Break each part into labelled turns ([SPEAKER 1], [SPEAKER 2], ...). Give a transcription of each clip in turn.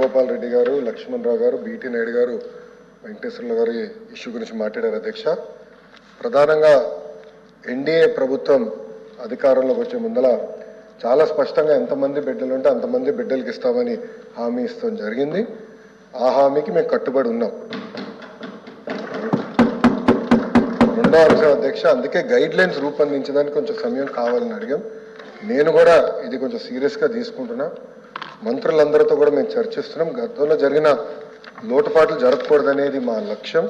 [SPEAKER 1] గోపాల్ రెడ్డి గారు లక్ష్మణ్ రావు గారు బీటీ నాయుడు గారు వెంకటేశ్వర్లు గారి ఇష్యూ గురించి మాట్లాడారు అధ్యక్ష. ప్రధానంగా ఎన్డీఏ ప్రభుత్వం అధికారంలోకి వచ్చే ముందల చాలా స్పష్టంగా ఎంతమంది బిడ్డలు ఉంటే అంతమంది బిడ్డలకి ఇస్తామని హామీ ఇస్తాం జరిగింది. ఆ హామీకి మేము కట్టుబడి ఉన్నాం. రెండో అంశం అధ్యక్ష అందుకే గైడ్ లైన్స్ రూపొందించడానికి కొంచెం సమయం కావాలని అడిగాం. నేను కూడా ఇది కొంచెం సీరియస్గా తీసుకుంటున్నా. మంత్రులందరితో కూడా మేము చర్చిస్తున్నాం. గతంలో జరిగిన లోటుపాట్లు జరగకూడదనేది మా లక్ష్యం.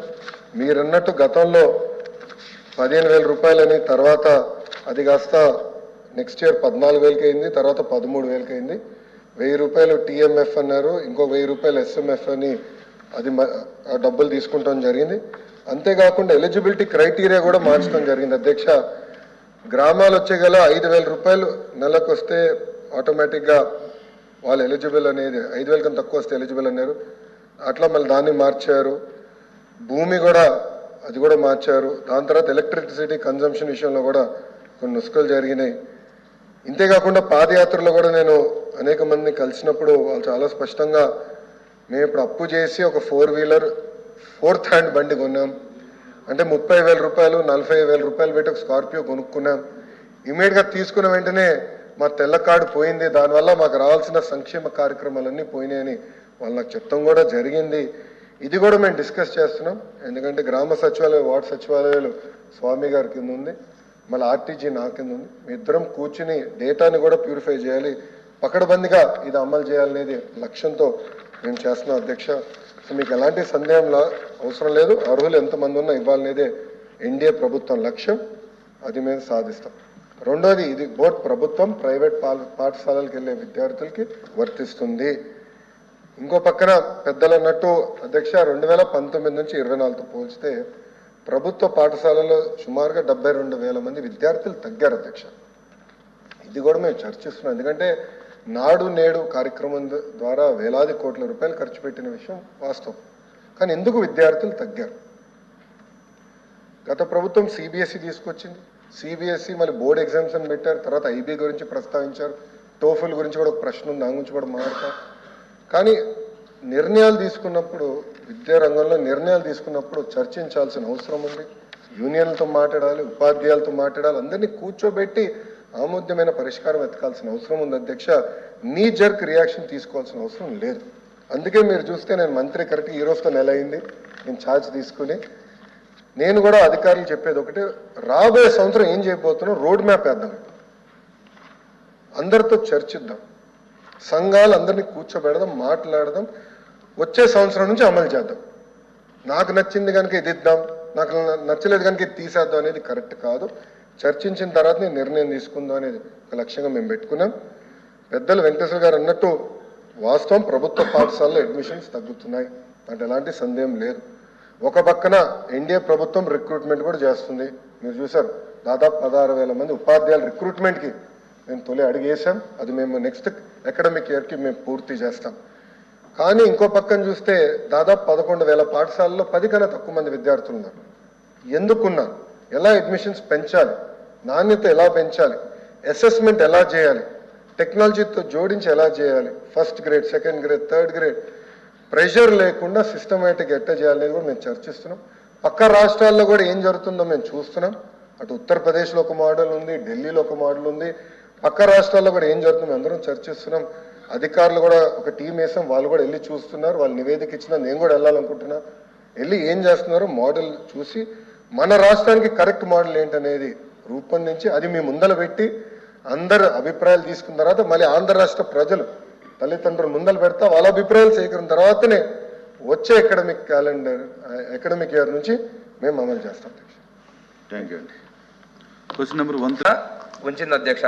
[SPEAKER 1] మీరన్నట్టు గతంలో పదిహేను వేల రూపాయలని తర్వాత అది కాస్త నెక్స్ట్ ఇయర్ పద్నాలుగు వేలకి అయింది తర్వాత పదమూడు వేలకి అయింది. వెయ్యి రూపాయలు టీఎంఎఫ్ అన్నారు ఇంకో వెయ్యి రూపాయలు ఎస్ఎంఎఫ్ అని అది డబ్బులు తీసుకుంటాం జరిగింది. అంతేకాకుండా ఎలిజిబిలిటీ క్రైటీరియా కూడా మార్చడం జరిగింది. అధ్యక్ష గ్రామాలు వచ్చే గల ఐదు వేల రూపాయలు నెలకు వస్తే ఆటోమేటిక్గా వాళ్ళు ఎలిజిబుల్ అనేది ఐదు వేల కన్నా తక్కువ వస్తే ఎలిజిబుల్ అన్నారు. అట్లా మళ్ళీ దాన్ని మార్చారు. భూమి కూడా అది కూడా మార్చారు. దాని తర్వాత ఎలక్ట్రిసిటీ కన్జంప్షన్ విషయంలో కూడా కొన్ని నుసుకలు జరిగినాయి. ఇంతేకాకుండా పాదయాత్రలో కూడా నేను అనేక మందిని కలిసినప్పుడు వాళ్ళు చాలా స్పష్టంగా మేము ఇప్పుడు అప్పు చేసి ఒక ఫోర్ వీలర్ ఫోర్త్ హ్యాండ్ బండి కొన్నాం. అంటే ముప్పై వేల రూపాయలు నలభై వేల రూపాయలు పెట్టి ఒక స్కార్పియో కొనుక్కున్నాం. ఇమీడియట్గా తీసుకున్న వెంటనే మా తెల్ల కార్డు పోయింది. దానివల్ల మాకు రావాల్సిన సంక్షేమ కార్యక్రమాలన్నీ పోయినాయని వాళ్ళు నాకు చెప్తాం కూడా జరిగింది. ఇది కూడా మేము డిస్కస్ చేస్తున్నాం. ఎందుకంటే గ్రామ సచివాలయం వార్డు సచివాలయాలు స్వామి గారి కింద ఉంది. మళ్ళీ ఆర్టీజీ నా కింద ఉంది. మీ ఇద్దరం కూర్చుని డేటాని కూడా ప్యూరిఫై చేయాలి. పకడబందిగా ఇది అమలు చేయాలనేది లక్ష్యంతో మేము చేస్తున్నాం అధ్యక్ష. సో మీకు ఎలాంటి సందేహంలా అవసరం లేదు. అర్హులు ఎంతమంది ఉన్నా ఇవ్వాలనేదే ఎన్డీఏ ప్రభుత్వం లక్ష్యం. అది మేము సాధిస్తాం. రెండోది ఇది బోర్డ్ ప్రభుత్వం ప్రైవేట్ పాఠశాలలకు వెళ్ళే విద్యార్థులకి వర్తిస్తుంది. ఇంకో పక్కన పెద్దలు అన్నట్టు అధ్యక్ష రెండు వేల పంతొమ్మిది నుంచి ఇరవై నాలుగుతో పోల్చితే ప్రభుత్వ పాఠశాలలో సుమారుగా డెబ్బై రెండు వేల మంది విద్యార్థులు తగ్గారు అధ్యక్ష. ఇది కూడా మేము చర్చిస్తున్నాం. ఎందుకంటే నాడు నేడు కార్యక్రమం ద్వారా వేలాది కోట్ల రూపాయలు ఖర్చు పెట్టిన విషయం వాస్తవం. కానీ ఎందుకు విద్యార్థులు తగ్గారు? గత ప్రభుత్వం సిబిఎస్ఈ తీసుకొచ్చింది. సిబిఎస్ఈ మళ్ళీ బోర్డ్ ఎగ్జామ్స్ని పెట్టారు. తర్వాత ఐబీ గురించి ప్రస్తావించారు. టోఫిల్ గురించి కూడా ఒక ప్రశ్న ఉంది. దాని గురించి కూడా మాట్లాడతాం. కానీ నిర్ణయాలు తీసుకున్నప్పుడు విద్యా రంగంలో నిర్ణయాలు తీసుకున్నప్పుడు చర్చించాల్సిన అవసరం ఉంది. యూనియన్లతో మాట్లాడాలి ఉపాధ్యాయులతో మాట్లాడాలి. అందరినీ కూర్చోబెట్టి ఆమోద్యమైన పరిష్కారం వెతకాల్సిన అవసరం ఉంది. అధ్యక్ష నీ జర్క్ రియాక్షన్ తీసుకోవాల్సిన అవసరం లేదు. అందుకే మీరు చూస్తే నేను మంత్రి కరెక్ట్ ఈ రోజుతో నెల అయింది. నేను ఛార్జ్ తీసుకుని నేను కూడా అధికారులు చెప్పేది ఒకటి రాబోయే సంవత్సరం ఏం చేయబోతున్నాం రోడ్ మ్యాప్ వేద్దాం. అందరితో చర్చిద్దాం. సంఘాలు అందరినీ కూర్చోబెడదాం మాట్లాడదాం. వచ్చే సంవత్సరం నుంచి అమలు చేద్దాం. నాకు నచ్చింది కనుక ఇది ఇద్దాం నాకు నచ్చలేదు కనుక ఇది తీసేద్దాం అనేది కరెక్ట్ కాదు. చర్చించిన తర్వాత నేను నిర్ణయం తీసుకుందాం అనేది ఒక లక్ష్యంగా మేము పెట్టుకున్నాం. పెద్దలు వెంకటేశ్వర గారు అన్నట్టు వాస్తవం ప్రభుత్వ పాఠశాలలో అడ్మిషన్స్ తగ్గుతున్నాయి. అంటే ఎలాంటి సందేహం లేదు. ఒక పక్కన ఎన్డీఏ ప్రభుత్వం రిక్రూట్మెంట్ కూడా చేస్తుంది. మీరు చూసారు దాదాపు పదహారు వేల మంది ఉపాధ్యాయులు రిక్రూట్మెంట్కి మేము తొలి అడిగేసాం అది మేము నెక్స్ట్ అకాడమిక్ ఇయర్కి మేము పూర్తి చేస్తాం. కానీ ఇంకో పక్కన చూస్తే దాదాపు పదకొండు వేల పాఠశాలలో పది కన్నా తక్కువ మంది విద్యార్థులు ఉన్నారు. ఎందుకున్నారు ఎలా అడ్మిషన్స్ పెంచాలి? నాణ్యత ఎలా పెంచాలి? అసెస్మెంట్ ఎలా చేయాలి? టెక్నాలజీతో జోడించి ఎలా చేయాలి? First grade second grade third grade pressure లేకుండా సిస్టమేటిక్ ఎట్ట చేయాలనేది కూడా మేము చర్చిస్తున్నాం. పక్క రాష్ట్రాల్లో కూడా ఏం జరుగుతుందో మేము చూస్తున్నాం. అటు ఉత్తరప్రదేశ్లో ఒక మోడల్ ఉంది ఢిల్లీలో ఒక మోడల్ ఉంది. పక్క రాష్ట్రాల్లో కూడా ఏం జరుగుతుందో అందరం చర్చిస్తున్నాం. అధికారులు కూడా ఒక టీం వేసాం వాళ్ళు కూడా వెళ్ళి చూస్తున్నారు. వాళ్ళు నివేదిక ఇచ్చినా నేను కూడా వెళ్ళాలనుకుంటున్నా. వెళ్ళి ఏం చేస్తున్నారో మోడల్ చూసి మన రాష్ట్రానికి కరెక్ట్ మోడల్ ఏంటనేది రూపొందించి అది మీ ముందల పెట్టి అందరు అభిప్రాయాలు తీసుకున్న తర్వాత మళ్ళీ ఆంధ్ర రాష్ట్ర ప్రజలు తల్లిదండ్రులు ముందలు పెడతా వాళ్ళ అభిప్రాయాలు సేకరిన తర్వాతనే వచ్చే అకాడమిక్ క్యాలెండర్ అకాడమిక్ ఇయర్ నుంచి మేము అమలు చేస్తాం
[SPEAKER 2] థ్యాంక్ యూ అండి క్వశ్చన్ నెంబర్ వన్
[SPEAKER 3] ఉంచింది అధ్యక్ష.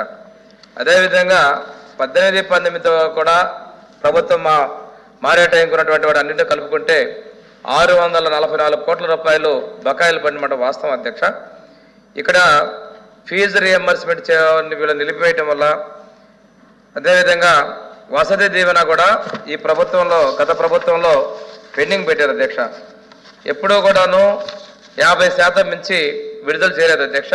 [SPEAKER 3] అదేవిధంగా పద్దెనిమిది పంతొమ్మిదితో కూడా ప్రభుత్వం మా మారే టైంకి ఉన్నటువంటి వాటి అన్నింటినీ కలుపుకుంటే ఆరు వందల నలభై నాలుగు కోట్ల రూపాయలు బకాయిలు పడినమాట వాస్తవం అధ్యక్ష. ఇక్కడ ఫీజు రియంబర్స్మెంట్ వీళ్ళు నిలిపివేయటం వల్ల అదేవిధంగా వసతి దీవెన కూడా ఈ ప్రభుత్వంలో గత ప్రభుత్వంలో పెండింగ్ పెట్టారు అధ్యక్ష. ఎప్పుడూ కూడాను యాభై శాతం మించి విడుదల చేయలేదు అధ్యక్ష.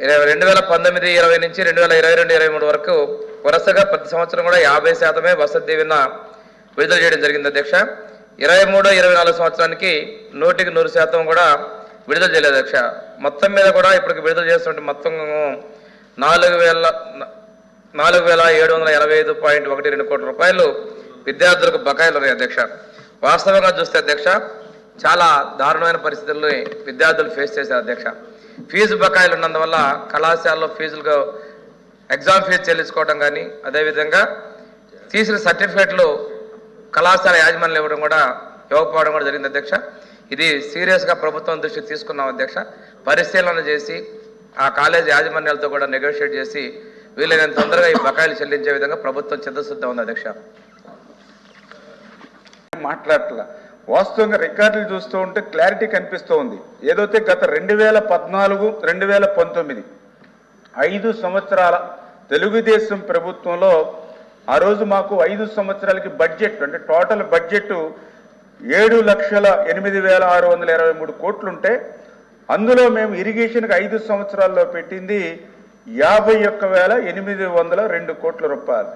[SPEAKER 3] ఇరవై- రెండు వేల పంతొమ్మిది ఇరవై నుంచి రెండు వేల ఇరవై రెండు ఇరవై మూడు వరకు వరుసగా ప్రతి సంవత్సరం కూడా యాభై శాతమే వసతి దీవెన విడుదల చేయడం జరిగింది అధ్యక్ష. ఇరవై మూడు ఇరవై నాలుగు సంవత్సరానికి నూటికి నూరు శాతం కూడా విడుదల చేయలేదు అధ్యక్ష. మొత్తం మీద కూడా ఇప్పటికి విడుదల చేస్తున్న మొత్తం నాలుగు వేల నాలుగు వేల ఏడు వందల ఎనభై ఐదు పాయింట్ ఒకటి రెండు కోట్ల రూపాయలు విద్యార్థులకు బకాయిలు ఉన్నాయి అధ్యక్ష. వాస్తవంగా చూస్తే అధ్యక్ష చాలా దారుణమైన పరిస్థితుల్ని విద్యార్థులు ఫేస్ చేశారు అధ్యక్ష. ఫీజు బకాయిలు ఉన్నందువల్ల కళాశాలలో ఫీజులకు ఎగ్జామ్ ఫీజు చెల్లించుకోవడం కానీ అదేవిధంగా తీసిన సర్టిఫికేట్లు కళాశాల యాజమాన్యం ఇవ్వడం కూడా ఇవ్వకపోవడం కూడా జరిగింది అధ్యక్ష. ఇది సీరియస్గా ప్రభుత్వం దృష్టికి తీసుకున్నాం అధ్యక్ష. పరిశీలన చేసి ఆ కాలేజ్ యాజమాన్యాలతో కూడా నెగోషియేట్ చేసి వీలైనంత తొందరగా ఈ బకాయిలు చెల్లించే విధంగా ప్రభుత్వం చిత్తశుద్ధం ఉంది అధ్యక్ష.
[SPEAKER 4] మాట్లాడట్లా. వాస్తవంగా రికార్డులు చూస్తూ ఉంటే క్లారిటీ కనిపిస్తూ ఉంది. ఏదైతే గత రెండు వేల పద్నాలుగు రెండు వేల పంతొమ్మిది ఐదు సంవత్సరాల తెలుగుదేశం ప్రభుత్వంలో ఆ రోజు మాకు ఐదు సంవత్సరాలకి బడ్జెట్ అంటే టోటల్ బడ్జెట్ ఏడు లక్షల ఎనిమిది వేల ఆరు వందల ఇరవై మూడు కోట్లుంటే అందులో మేము ఇరిగేషన్కి ఐదు సంవత్సరాల్లో పెట్టింది యాభై ఒక్క వేల ఎనిమిది వందల రెండు కోట్ల రూపాయలు.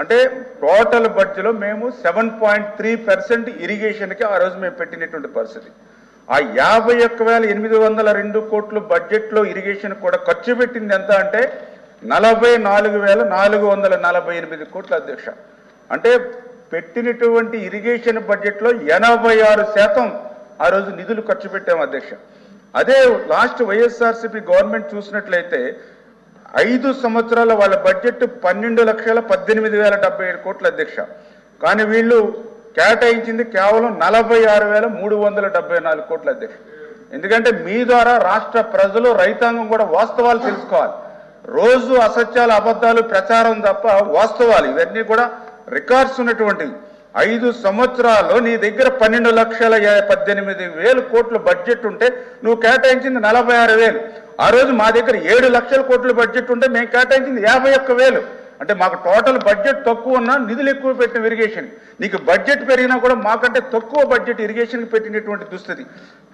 [SPEAKER 4] అంటే టోటల్ బడ్జెట్లో మేము సెవెన్ పాయింట్ త్రీ పర్సెంట్ ఇరిగేషన్కి ఆ రోజు మేము పెట్టినటువంటి పరిస్థితి. ఆ యాభై ఒక్క వేల ఎనిమిది వందల రెండు కోట్లు బడ్జెట్లో ఇరిగేషన్ కూడా ఖర్చు పెట్టింది ఎంత అంటే నలభై నాలుగు వేల నాలుగు వందల నలభై ఎనిమిది కోట్ల అధ్యక్ష. అంటే పెట్టినటువంటి ఇరిగేషన్ బడ్జెట్లో ఎనభై ఆరు శాతం ఆ రోజు నిధులు ఖర్చు పెట్టాము అధ్యక్ష. అదే లాస్ట్ వైఎస్ఆర్సీపీ గవర్నమెంట్ చూసినట్లయితే ఐదు సంవత్సరాల వాళ్ళ బడ్జెట్ పన్నెండు లక్షల పద్దెనిమిది వేల డెబ్బై ఏడు కోట్ల అధ్యక్ష. కానీ వీళ్ళు కేటాయించింది కేవలం నలభై ఆరు వేల మూడు వందల డెబ్బై నాలుగు కోట్ల అధ్యక్ష. ఎందుకంటే మీ ద్వారా రాష్ట్ర ప్రజలు రైతాంగం కూడా వాస్తవాలు తెలుసుకోవాలి. రోజు అసత్యాలు అబద్ధాలు ప్రచారం తప్ప వాస్తవాలు ఇవన్నీ కూడా రికార్డ్స్ ఉన్నటువంటివి. ఐదు సంవత్సరాల్లో నీ దగ్గర పన్నెండు లక్షల పద్దెనిమిది వేలు కోట్ల బడ్జెట్ ఉంటే నువ్వు కేటాయించింది నలభై ఆరు వేలు. ఆ రోజు మా దగ్గర ఏడు లక్షల కోట్ల బడ్జెట్ ఉంటే మేము కేటాయించింది యాభై ఒక్క వేలు. అంటే మాకు టోటల్ బడ్జెట్ తక్కువ ఉన్నా నిధులు ఎక్కువ పెట్టిన ఇరిగేషన్. నీకు బడ్జెట్ పెరిగినా కూడా మాకంటే తక్కువ బడ్జెట్ ఇరిగేషన్కి పెట్టినటువంటి దుస్థితి.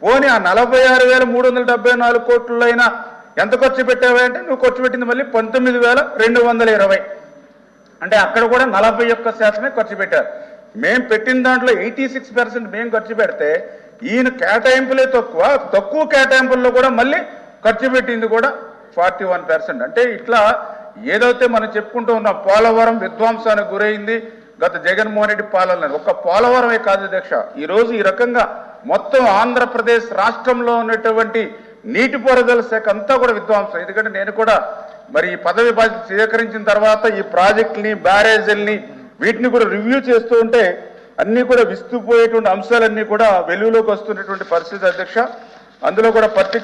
[SPEAKER 4] పోనీ ఆ నలభై ఆరు వేల మూడు వందల డెబ్బై నాలుగు కోట్లలో అయినా ఎంత ఖర్చు పెట్టావా అంటే నువ్వు ఖర్చు పెట్టింది మళ్ళీ పంతొమ్మిది వేల రెండు వందల ఇరవై. అంటే అక్కడ కూడా నలభై ఒక్క శాతమే ఖర్చు పెట్టారు. మేము పెట్టిన దాంట్లో ఎయిటీ సిక్స్ పర్సెంట్ మేము ఖర్చు పెడితే ఈయన కేటాయింపులే తక్కువ తక్కువ కేటాయింపుల్లో కూడా మళ్ళీ ఖర్చు పెట్టింది కూడా ఫార్టీ వన్ పర్సెంట్. అంటే ఇట్లా ఏదైతే మనం చెప్పుకుంటూ ఉన్న పోలవరం విధ్వంసానికి గురైంది గత జగన్మోహన్ రెడ్డి పాలన ఒక్క పోలవరమే కాదు అధ్యక్ష ఈ రోజు ఈ రకంగా మొత్తం ఆంధ్రప్రదేశ్ రాష్ట్రంలో ఉన్నటువంటి నీటిపారుదల శాఖ అంతా కూడా విధ్వంసం. ఎందుకంటే నేను కూడా మరి ఈ పదవి బాధ్యత స్వీకరించిన తర్వాత ఈ ప్రాజెక్టుని బ్యారేజీల్ని వీటిని కూడా రివ్యూ చేస్తూ ఉంటే అన్ని కూడా విస్తుపోయేటువంటి అంశాలన్నీ కూడా వెలుగులోకి వస్తున్నటువంటి పరిస్థితి అధ్యక్ష. అందులో కూడా పర్టికులర్